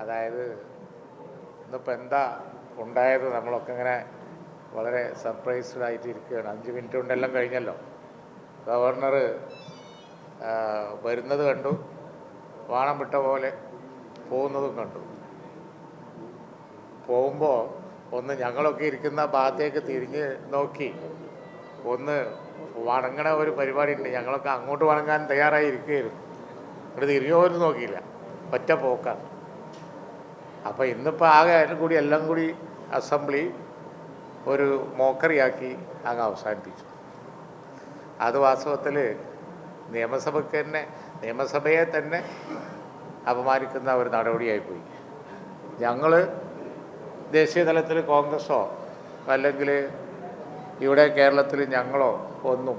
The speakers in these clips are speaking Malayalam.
അതായത് ഇന്നിപ്പോൾ എന്താ ഉണ്ടായത് നമ്മളൊക്കെ ഇങ്ങനെ വളരെ സർപ്രൈസ്ഡ് ആയിട്ട് ഇരിക്കുകയാണ് അഞ്ച് മിനിറ്റ് കൊണ്ടെല്ലാം കഴിഞ്ഞല്ലോ. ഗവർണർ വരുന്നത് കണ്ടു. വാണം വിട്ട പോലെ പോകുന്നതും കണ്ടു. പോകുമ്പോൾ ഒന്ന് ഞങ്ങളൊക്കെ ഇരിക്കുന്ന ഭാഗത്തേക്ക് തിരിഞ്ഞ് നോക്കി. ഒന്ന് വണങ്ങണ ഒരു പരിപാടി ഉണ്ട് ഞങ്ങളൊക്കെ അങ്ങോട്ട് വണങ്ങാൻ തയ്യാറായി ഇരിക്കുകയായിരുന്നു. ഇവിടെ തിരിഞ്ഞു പോലും നോക്കിയില്ല. ഒറ്റ പോക്കാണ്. അപ്പോൾ ഇന്നിപ്പോൾ ആകെ അതിലും കൂടി എല്ലാം കൂടി അസംബ്ലി ഒരു മോക്കറിയാക്കി അങ്ങ് അവസാനിപ്പിച്ചു. അത് വാസ്തവത്തിൽ നിയമസഭയ്ക്ക് തന്നെ നിയമസഭയെ തന്നെ അപമാനിക്കുന്ന ഒരു നടപടിയായിപ്പോയി. ഞങ്ങൾ ദേശീയ തലത്തിൽ കോൺഗ്രസോ അല്ലെങ്കിൽ ഇവിടെ കേരളത്തിൽ ഞങ്ങളോ ഒന്നും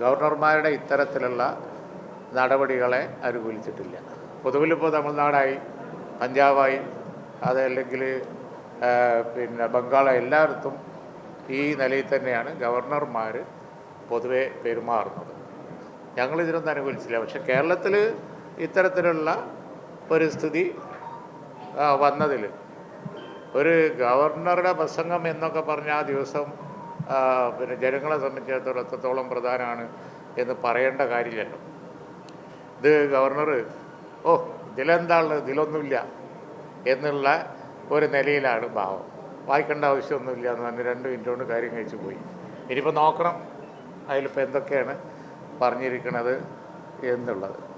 ഗവർണർമാരുടെ ഇത്തരത്തിലുള്ള നടപടികളെ അനുകൂലിച്ചിട്ടില്ല. പൊതുവിലിപ്പോൾ തമിഴ്നാടായി പഞ്ചാബായി അതല്ലെങ്കിൽ പിന്നെ ബംഗാൾ എല്ലായിടത്തും ഈ നിലയിൽ തന്നെയാണ് ഗവർണർമാർ പൊതുവെ പെരുമാറുന്നത്. ഞങ്ങൾ ഇതിനൊന്നും അനുകൂലിച്ചില്ല. പക്ഷെ കേരളത്തിൽ ഇത്തരത്തിലുള്ള ഒരു സ്ഥിതി വന്നതിൽ ഒരു ഗവർണറുടെ പ്രസംഗം എന്നൊക്കെ പറഞ്ഞ ആ ദിവസം പിന്നെ ജനങ്ങളെ സംബന്ധിച്ചിടത്തോളം എത്രത്തോളം പ്രധാനമാണ് എന്ന് പറയേണ്ട കാര്യമില്ലല്ലോ. ഇത് ഗവർണർ ഓ ഇതിലെന്താണ് ഇതിലൊന്നുമില്ല. എന്നുള്ള ഒരു നിലയിലാണ് ഭാവം. വായിക്കേണ്ട ആവശ്യമൊന്നുമില്ല എന്ന് പറഞ്ഞ് രണ്ട് മിനിറ്റ് കൊണ്ട് കാര്യം കഴിച്ചു പോയി. ഇനിയിപ്പോൾ നോക്കണം അതിലിപ്പോൾ എന്തൊക്കെയാണ് പറഞ്ഞിരിക്കുന്നത് എന്നുള്ളത്.